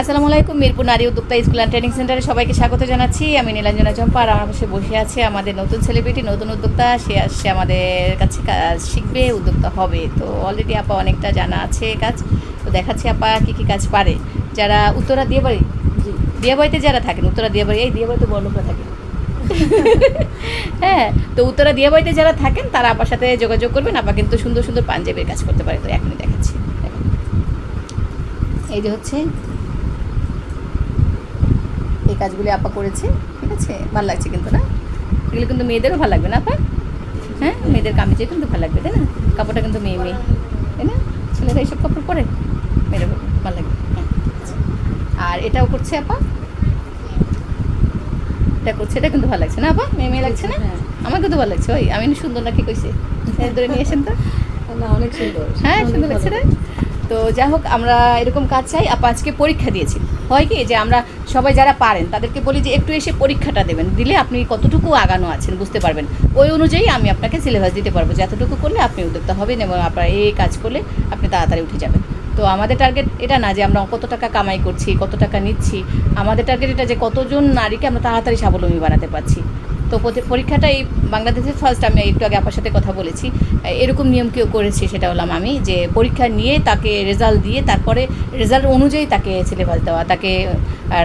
আসসালামু আলাইকুম, মিরপুর নারী উদ্যোক্তা স্কুল অ্যান্ড ট্রেনিং সেন্টারে সবাইকে স্বাগত জানাচ্ছি। আমি নীলাঞ্জনা চম্পা আর আমার পাশে বসে আছে আমাদের নতুন সেলিব্রিটি নতুন উদ্যোক্তা। সে আসছে আমাদের কাছে কাজ শিখবে, উদ্যোক্তা হবে। তো অলরেডি আপা অনেকটা জানা আছে কাজ। তো দেখাচ্ছি আপা কী কী কাজ পারে। যারা উত্তরা দিয়ে বাড়ি দিয়াবাড়িতে যারা থাকেন, উত্তরা দিয়াবাড়ি, এই দিয়াবাড়িতে বড় লোকরা থাকে। হ্যাঁ তো উত্তরা দিয়াবাড়িতে যারা থাকেন, তারা আপার সাথে যোগাযোগ করবেন। আপা কিন্তু সুন্দর সুন্দর পাঞ্জাবের কাজ করতে পারে। তো এখনই দেখাচ্ছি। এই যে হচ্ছে এই কাজগুলি আপা করেছে ঠিক আছে? ভালো লাগছে কিন্তু না? এগুলো কিন্তু মেয়েদেরও ভালো লাগবে না আপা? হ্যাঁ? মেয়েদের কামিজে কিন্তু ভালো লাগবে তাই না? কাপড়টা কিন্তু মেয়ে মেয়ে তাই না? ছেলেরা এইসব কাপড় পরে মেয়েদের ভালো লাগবে। আর এটাও করছে আপা? এটা করছে এটা কিন্তু ভালো লাগছে না আপা? মেয়ে মেয়ে লাগছে না? হ্যাঁ। আমার কিন্তু ভালো লাগছে ওই আমি সুন্দর নাকি কইছে? ধরে নিয়ে আসেন তো। অনেক সুন্দর। হ্যাঁ সুন্দর লাগছে। না? তো যাই হোক আমরা এরকম কাজ চাই। আপা আজকে পরীক্ষা দিয়েছি হয় কি যে আমরা সবাই যারা পারেন, তাদেরকে বলি যে একটু এসে পরীক্ষাটা দেবেন, দিলে আপনি কতটুকু আগানো আছেন বুঝতে পারবেন। ওই অনুযায়ী আমি আপনাকে সিলেবাস দিতে পারব, যে এতটুকু করলে আপনি উদ্যোক্তা হবেন এবং আপনার এই কাজ করলে আপনি তাড়াতাড়ি উঠে যাবেন। তো আমাদের টার্গেট এটা না যে আমরা কত টাকা কামাই করছি, কত টাকা নিচ্ছি, আমাদের টার্গেট এটা যে কতজন নারীকে আমরা তাড়াতাড়ি স্বাবলম্বী বানাতে পারছি। তো পরীক্ষাটা এই বাংলাদেশের ফার্স্ট আমি একটু আগে আপনার সাথে কথা বলেছি। এরকম নিয়ম কেউ করেছে সেটা হলাম আমি, যে পরীক্ষা নিয়ে তাকে রেজাল্ট দিয়ে তারপরে রেজাল্ট অনুযায়ী তাকে সিলেবাস দেওয়া, তাকে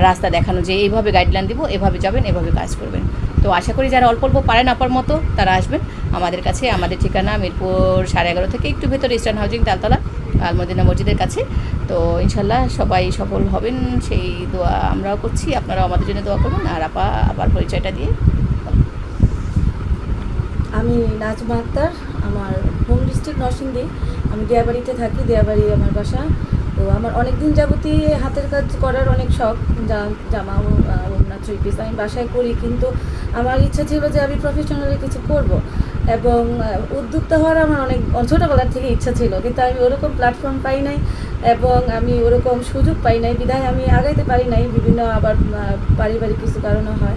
রাস্তা দেখানো যে এইভাবে গাইডলাইন দিব, এভাবে যাবেন, এভাবে কাজ করবেন। তো আশা করি যারা অল্প অল্প পারেন আপার মতো, তারা আসবেন। আমাদের কাছে, আমাদের ঠিকানা মিরপুর সাড়ে এগারো থেকে একটু ভেতরে ইস্টার্ন হাউজিং তালতলা, আলমদিনা মসজিদের কাছে। তো ইনশাল্লাহ সবাই সফল হবেন, সেই দোয়া আমরাও করছি। আপনারাও আমাদের জন্য দোয়া করবেন। আর আপা আবার পরিচয়টা দিয়ে আমি নাজমা আক্তার, আমার হোম ডিস্ট্রিক্ট নরসিংদী। আমি দিয়াবাড়িতে থাকি দেয়াবাড়ি আমার বাসা। তো আমার অনেক দিন যাবতই হাতের কাজ করার অনেক শখ জা- জামা ওনা থ্রি পিস আমি বাসায় করি। কিন্তু আমার ইচ্ছা ছিল যে আমি প্রফেশনালি কিছু করব। এবং উদ্যোক্তা হওয়ার আমার অনেক ছোটোবেলার থেকে ইচ্ছা ছিল, কিন্তু আমি ওরকম প্ল্যাটফর্ম পাই নাই এবং আমি ওরকম সুযোগ পাই নাই। বিধায় আমি আগাইতে পারি নাই। বিভিন্ন আবার পারিবারিক কিছু কারণে হয়।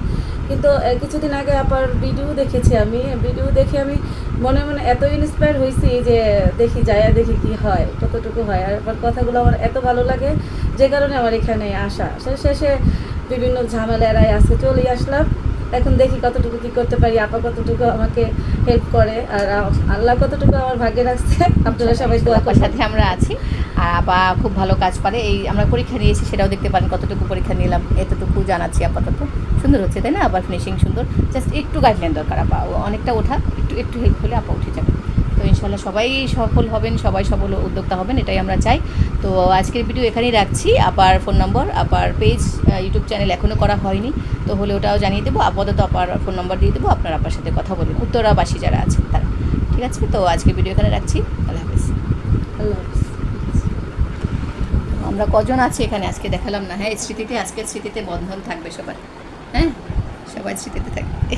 কিন্তু কিছুদিন আগে আপার ভিডিও দেখেছি আমি। ভিডিও দেখে আমি মনে মনে এত ইন্সপায়ার হয়েছি যে দেখি, যায় দেখি কি হয়, কতটুকু হয়। আর আবার কথাগুলো আমার এত ভালো লাগে যে কারণে আমার এখানে আসা। শেষে বিভিন্ন ঝামেলা এড়াই আজকে চলে আসলাম। এখন দেখি কতটুকু কি করতে পারি আপা কতটুকু আমাকে হেল্প করে আর আল্লাহ কতটুকু আমার ভাগ্যে রাখছে আপনারা সবাই দোয়া আপার সাথে আমরা আছি আর আপা খুব ভালো কাজ পারে এই আমরা পরীক্ষা নিয়েছি সেটাও দেখতে পারেন কতটুকু পরীক্ষা নিলাম এতটুকু জানাচ্ছি আপাতত। সুন্দর হচ্ছে তাই না? আবার ফিনিশিং সুন্দর। জাস্ট একটু গাইডলাইন দরকার আপা অনেকটা ওঠা একটু একটু হেল্প হলে আপা উঠে যাবে। তো ইনশাল্লাহ সবাই সফল হবেন সবাই সফল উদ্যোক্তা হবেন এটাই আমরা চাই। তো আজকের ভিডিও এখানেই রাখছি। আপার ফোন নম্বর আপার পেজ ইউটিউব চ্যানেল এখনও করা হয়নি। তো হলে ওটাও জানিয়ে দেবো। আপাতত আপার ফোন নম্বর দিয়ে দেবো। আপনার আপার সাথে কথা বলবেন। উত্তরাবাসী যারা আছেন তারা। ঠিক আছে? তো আজকের ভিডিও এখানে রাখছি। আল্লাহ হাফিজ। আল্লাহ হাফিজ। আমরা কজন আছি এখানে? আজকে দেখালাম না। হ্যাঁ স্মৃতিতে আজকের স্মৃতিতে বন্ধন থাকবে সবার। হ্যাঁ? সবাই স্মৃতিতে থাকবে।